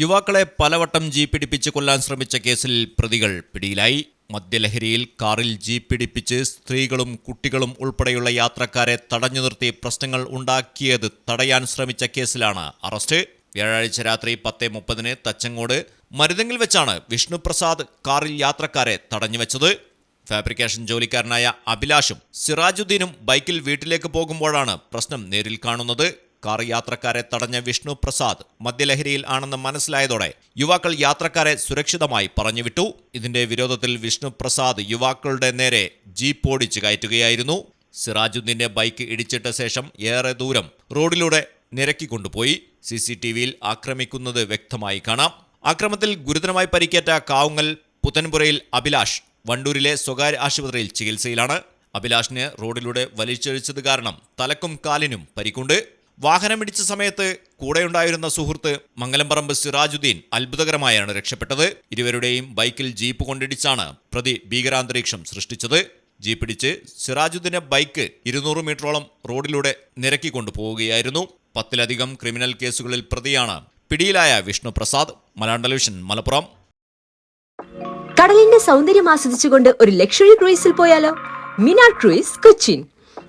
യുവാക്കളെ പലവട്ടം ജീപ്പിടിപ്പിച്ച് കൊല്ലാൻ ശ്രമിച്ച കേസിൽ പ്രതികൾ പിടിയിലായി. മദ്യലഹരിയിൽ കാറിൽ ജീപ്പിടിപ്പിച്ച് സ്ത്രീകളും കുട്ടികളും ഉൾപ്പെടെയുള്ള യാത്രക്കാരെ തടഞ്ഞു നിർത്തി പ്രശ്നങ്ങൾ ഉണ്ടാക്കിയത് തടയാൻ ശ്രമിച്ച കേസിലാണ് അറസ്റ്റ്. വ്യാഴാഴ്ച രാത്രി പത്ത് മുപ്പതിന് തച്ചങ്ങോട് മരുതെങ്കിൽ വെച്ചാണ് വിഷ്ണുപ്രസാദ് കാറിൽ യാത്രക്കാരെ തടഞ്ഞുവെച്ചത് ഫാബ്രിക്കേഷൻ ജോലിക്കാരനായ അഭിലാഷും സിറാജുദ്ദീനും ബൈക്കിൽ വീട്ടിലേക്ക് പോകുമ്പോഴാണ് പ്രശ്നം നേരിൽ കാണുന്നത്. കാർ യാത്രക്കാരെ തടഞ്ഞ വിഷ്ണു പ്രസാദ് മദ്യലഹരിയിൽ ആണെന്ന് മനസ്സിലായതോടെ യുവാക്കൾ യാത്രക്കാരെ സുരക്ഷിതമായി പറഞ്ഞുവിട്ടു. ഇതിന്റെ വിരോധത്തിൽ വിഷ്ണു പ്രസാദ് യുവാക്കളുടെ നേരെ ജീപ്പ് ഓടിച്ച് കയറ്റുകയായിരുന്നു. സിറാജുദ്ദീന്റെ ബൈക്ക് ഇടിച്ചിട്ട ശേഷം ഏറെ ദൂരം റോഡിലൂടെ നിരക്കിക്കൊണ്ടുപോയി സി സി ടി വിയിൽ ആക്രമിക്കുന്നത് വ്യക്തമായി കാണാം. ആക്രമത്തിൽ ഗുരുതരമായി പരിക്കേറ്റ കാവുങ്ങൽ പുത്തൻപുരയിൽ അഭിലാഷ് വണ്ടൂരിലെ സ്വകാര്യ ആശുപത്രിയിൽ ചികിത്സയിലാണ്. അഭിലാഷിന് റോഡിലൂടെ വലിച്ചൊഴിച്ചത് കാരണം തലക്കും കാലിനും പരിക്കുണ്ട്. വാഹനമിടിച്ച സമയത്ത് കൂടെയുണ്ടായിരുന്ന സുഹൃത്ത് മംഗലംപറമ്പ് സിറാജുദ്ദീൻ അത്ഭുതകരമായാണ് രക്ഷപ്പെട്ടത്. ഇരുവരുടെയും ബൈക്കിൽ ജീപ്പ് കൊണ്ടിടിച്ചാണ് പ്രതി ഭീകരാന്തരീക്ഷം സൃഷ്ടിച്ചത്. ജീപ്പിടിച്ച് സിറാജുദ്ദീന്റെ ബൈക്ക് ഇരുന്നൂറ് മീറ്ററോളം റോഡിലൂടെ നിരക്കി കൊണ്ടുപോവുകയായിരുന്നു. പത്തിലധികം ക്രിമിനൽ കേസുകളിൽ പ്രതിയാണ് പിടിയിലായ വിഷ്ണു പ്രസാദ്. മലയാളം മലപ്പുറം. കടലിന്റെ സൗന്ദര്യം ആസ്വദിച്ചുകൊണ്ട് ഒരു ലക്ഷറി ക്രൂയിസിൽ പോയാലോ? മിനാ ക്രൂയിസ് കൊച്ചിൻ.